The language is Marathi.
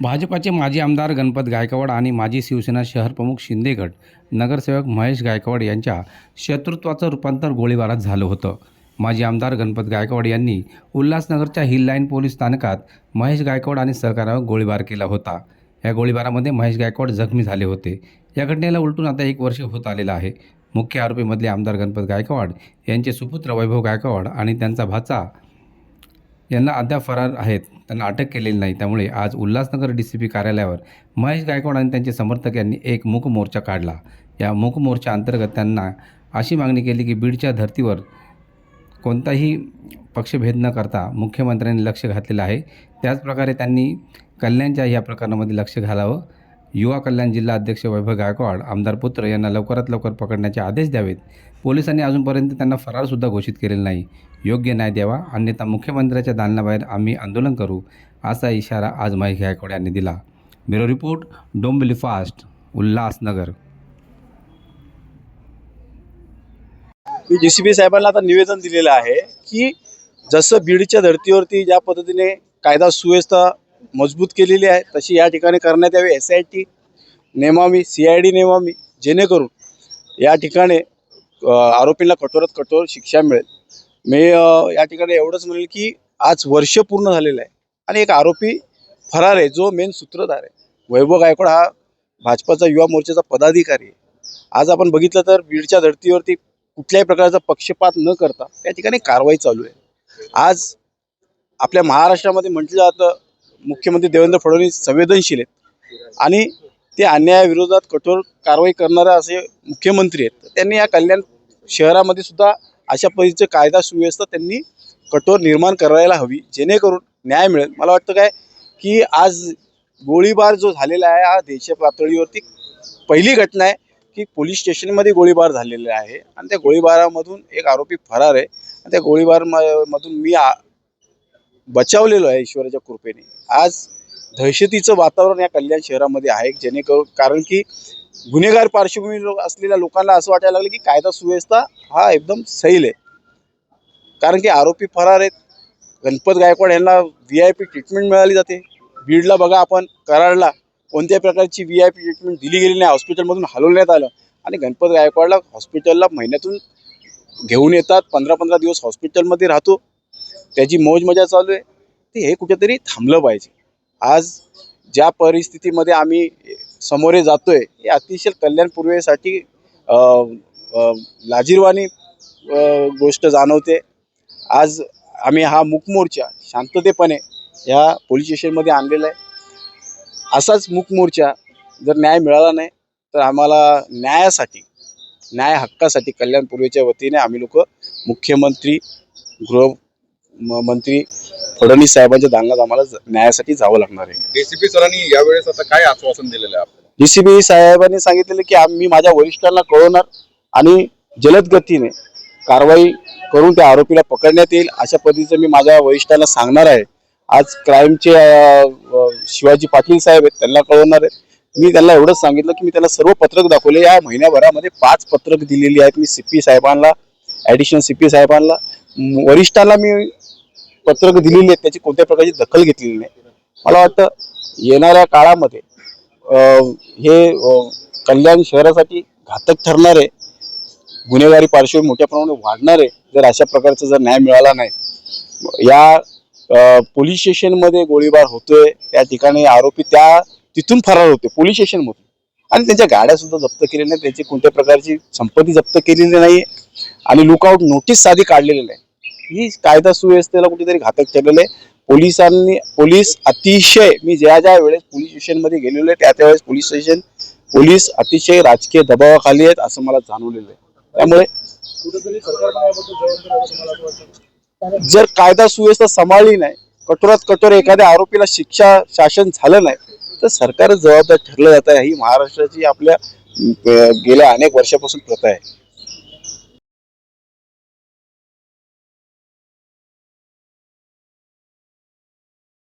भाजपाचे माजी आमदार गणपत गायकवाड आणि माजी शिवसेना शहर प्रमुख शिंदे गट नगरसेवक महेश गायकवाड यांच्या शत्रुत्वाचं रूपांतर गोळीबारात झालं होतं. माजी आमदार गणपत गायकवाड यांनी उल्हासनगरच्या हिल लाईन पोलीस स्थानकात महेश गायकवाड आणि सहकारावर गोळीबार केला होता. या गोळीबारामध्ये महेश गायकवाड जखमी झाले होते. या घटनेला उलटून आता एक वर्ष होत आलेलं आहे. मुख्य आरोपीमधले आमदार गणपत गायकवाड यांचे सुपुत्र वैभव गायकवाड आणि त्यांचा भाचा यांना अद्याप फरार आहेत. त्यांना अटक केलेली नाही. त्यामुळे आज उल्हासनगर डी सी पी कार्यालयावर महेश गायकवाड आणि त्यांचे समर्थक यांनी एक मूक मोर्चा काढला. या मूक मोर्चा अंतर्गत त्यांना अशी मागणी केली की बीडच्या धर्तीवर कोणताही पक्षभेद न करता मुख्यमंत्र्यांनी लक्ष घातलेलं आहे. त्याचप्रकारे त्यांनी कल्याणच्या या प्रकरणामध्ये लक्ष घालावं. युवा कल्याण जिल्हा अध्यक्ष वैभव गायकवाड आमदार पुत्र यांना लवकरात लवकर पकडण्याचे आदेश द्यावेत. पोलिसांनी अजूनपर्यंत त्यांना फरारसुद्धा घोषित केलेला नाही. योग्य न्याय द्यावा अन्यथा मुख्यमंत्र्याच्या दालनाबाहेर आम्ही आंदोलन करू असा इशारा आज महेश गायकवाड यांनी दिला. Bureau report Dombivli fast Ulhasnagar. मी जे सी बी साहेबांना आता निवेदन दिलेलं आहे की जसं बीडच्या धर्तीवरती ज्या पद्धतीने कायदा सुव्यवस्था मजबूत केलेली आहे. तशी या ठिकाणी करण्यात यावी. एस आय टी नेमावी सी आय डी नेमावी जेणेकरून या ठिकाणी आरोपींना कठोरात कठोर शिक्षा मिळेल. मी या ठिकाणी एवढंच म्हणेल की आज वर्ष पूर्ण झालेलं आहे आणि एक आरोपी फरार आहे जो मेन सूत्रधार आहे. वैभव गायकवाड हा भाजपाचा युवा मोर्चाचा पदाधिकारी आहे. आज आपण बघितलं तर बीडच्या धर्तीवरती कुठल्याही प्रकारचा पक्षपात न करता त्या ठिकाणी कारवाई चालू आहे. आज आपल्या महाराष्ट्रामध्ये म्हटलं जातं मुख्यमंत्री देवेंद्र फडणवीस संवेदनशील आहेत. आणि ते अन्यायाविरोधात कठोर कारवाई करणारे असे मुख्यमंत्री आहेत. त्यांनी या कल्याण शहरामध्ये सुद्धा अशा पद्धतीचं कायदा सुव्यवस्था त्यांनी कठोर निर्माण करायला हवी जेणेकरून न्याय मिळेल. मला वाटतं काय की आज गोळीबार जो झालेला आहे हा देश पातळीवरती पहिली घटना आहे की पोलीस स्टेशनमध्ये गोळीबार झालेला आहे. आणि त्या गोळीबारामधून एक आरोपी फरार आहे. आणि त्या गोळीबार म- मधून मी आ- बचावलेलो आहे ईश्वराच्या कृपेने. आज दहशतीचं वातावरण या कल्याण शहरामध्ये आहे जेणेकरून कारण की गुन्हेगार पार्श्वभूमी लोक असलेल्या लोकांना असं वाटायला लागलं की कायदा सुव्यवस्था हा एकदम सैल आहे. कारण की आरोपी फरार आहेत. गणपत गायकवाड यांना व्ही आय पी ट्रीटमेंट मिळाली जाते. बीडला बघा आपण कराडला कोणत्याही प्रकारची व्ही आय पी ट्रीटमेंट दिली गेली नाही हॉस्पिटलमधून हलवण्यात आलं. आणि गणपत गायकवाडला हॉस्पिटलला महिन्यातून घेऊन येतात पंधरा पंधरा दिवस हॉस्पिटलमध्ये राहतो. त्याची मौज मजा चालू आहे. ते हे कुठेतरी थांबलं पाहिजे. आज ज्या परिस्थितीमध्ये आम्ही समोरे जातोय हे अतिशय कल्याण पूर्वेसाठी लाजीरवाणी गोष्ट जाणवते. आज आम्ही हा मुकमोर्चा शांततेपणे या पोलीस स्टेशनमध्ये आणलेला आहे. असाच मुकमोर्चा जर न्याय मिळाला नाही तर आम्हाला न्यायासाठी न्याय हक्कासाठी कल्याण पूर्वेच्या वतीने आम्ही लोक मुख्यमंत्री गृह मंत्री फडणवीस साहेबांच्या दालनात आम्हाला न्यायासाठी जावं लागणार आहे. डीसीपी सरांनी यावेळेस आता काय आश्वासन दिलेलं आहे आपल्याला? डी सी बी साहेबांनी सांगितलेलं की आम्ही माझ्या वरिष्ठांना कळवणार आणि जलद गतीने कारवाई करून त्या आरोपीला पकडण्यात येईल अशा पद्धतीचं मी माझ्या वरिष्ठांना सांगणार आहे. आज क्राईमचे शिवाजी पाटील साहेब आहेत त्यांना कळवणार आहे. मी त्यांना एवढंच सांगितलं की मी त्यांना सर्व पत्रक दाखवले. या महिन्याभरामध्ये पाच पत्रक दिलेली आहेत मी सी पी साहेबांना ॲडिशनल सी पी साहेबांना. वरिष्ठांना मी पत्रक दिलेली आहेत त्याची कोणत्या प्रकारची दखल घेतलेली नाही. मला वाटतं येणाऱ्या काळामध्ये हे कल्याण शहरासाठी घातक ठरणारे गुन्हेगारी पार्श्वभूमी मोठ्या प्रमाणात वाढणारे जर अशा प्रकारचा जर न्याय मिळाला नाही या पोलीस स्टेशनमध्ये गोळीबार होतोय त्या ठिकाणी आरोपी त्या तिथून फरार होते पोलीस स्टेशनमधून. आणि त्यांच्या गाड्या सुद्धा जप्त केलेल्या नाही त्यांची कोणत्या प्रकारची संपत्ती जप्त केलेली नाही आणि लुकआउट नोटीस साधी काढलेली नाही. ही कायदा सुव्यवस्थेला कुठेतरी घातक ठरलेलं आहे. पोलिसांनी पोलीस अतिशय मी ज्या ज्या वेळेस पोलीस स्टेशनमध्ये गेलेलो आहे त्या त्यावेळेस पोलीस स्टेशन पोलीस अतिशय राजकीय दबावाखाली आहेत असं मला जाणवलेलं आहे. त्यामुळे जर कायदा सुव्यवस्था सांभाळली नाही कठोरात कठोर एखाद्या आरोपीला शिक्षा शासन झालं नाही तर सरकारच जबाबदार ठरलं जात आहे. ही महाराष्ट्राची आपल्या गेल्या अनेक वर्षापासून प्रथा आहे.